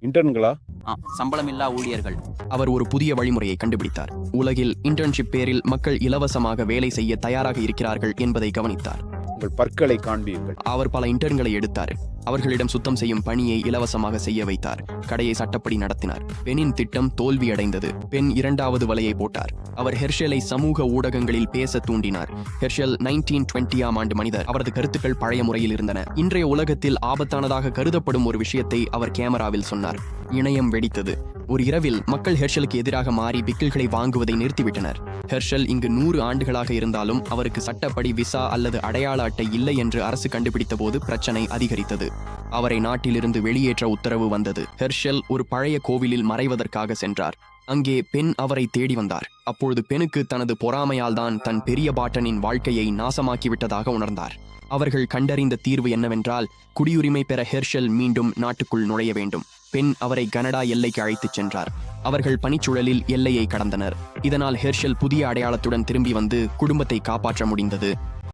இன்டர்ன்களா சம்பளமில்லா ஊழியர்கள். அவர் ஒரு புதிய வழிமுறையை கண்டுபிடித்தார். உலகில் இன்டர்ன்ஷிப் பேரில் மக்கள் இலவசமாக வேலை செய்ய தயாராக இருக்கிறார்கள் என்பதை கவனித்தார். உங்கள் பற்களை காண்பீர்கள். அவர் பல இன்டர்ன்களை எடுத்தார். அவர்களிடம் சுத்தம் செய்யும் பணியை இலவசமாக செய்ய வைத்தார். கடையை சட்டப்படி நடத்தினார். பெண்ணின் திட்டம் தோல்வியடைந்தது. பெண் இரண்டாவது வலையை போட்டார். அவர் ஹெர்ஷலை சமூக ஊடகங்களில் பேச தூண்டினார். ஹெர்ஷல் நைன்டீன் டுவெண்ட்டியாம் ஆண்டு மனிதர். அவரது கருத்துக்கள் பழைய முறையில் இருந்தன. இன்றைய உலகத்தில் ஆபத்தானதாக கருதப்படும் ஒரு விஷயத்தை அவர் கேமராவில் சொன்னார். இணையம் வெடித்தது. ஒரு இரவில் மக்கள் ஹெர்ஷலுக்கு எதிராக மாறி பிக்கிள்களை வாங்குவதை நிறுத்திவிட்டனர். ஹெர்ஷல் இங்கு நூறு ஆண்டுகளாக இருந்தாலும் அவருக்கு சட்டப்படி விசா அல்லது அடையாள அட்டை இல்லை என்று அரசு கண்டுபிடித்த போது பிரச்சனை அதிகரித்தது. அவரை நாட்டிலிருந்து வெளியேற்ற உத்தரவு வந்தது. ஹெர்ஷல் ஒரு பழைய கோவிலில் மறைவதற்காக சென்றார். அங்கே பெண் அவரை தேடி வந்தார். அப்பொழுது பெண்ணுக்கு தனது பொறாமையால் தான் தன் பெரிய பாட்டனின் வாழ்க்கையை நாசமாக்கிவிட்டதாக உணர்ந்தார். அவர்கள் கண்டறிந்த தீர்வு என்னவென்றால் குடியுரிமை பெற ஹெர்ஷல் மீண்டும் நாட்டுக்குள் நுழைய வேண்டும். பெண் அவரை கனடா எல்லைக்கு அழைத்துச் சென்றார். அவர்கள் பனிச்சூழலில் எல்லையை கடந்தனர். இதனால் ஹெர்ஷல் புதிய அடையாளத்துடன் திரும்பி வந்து குடும்பத்தை காப்பாற்ற முடிந்தது.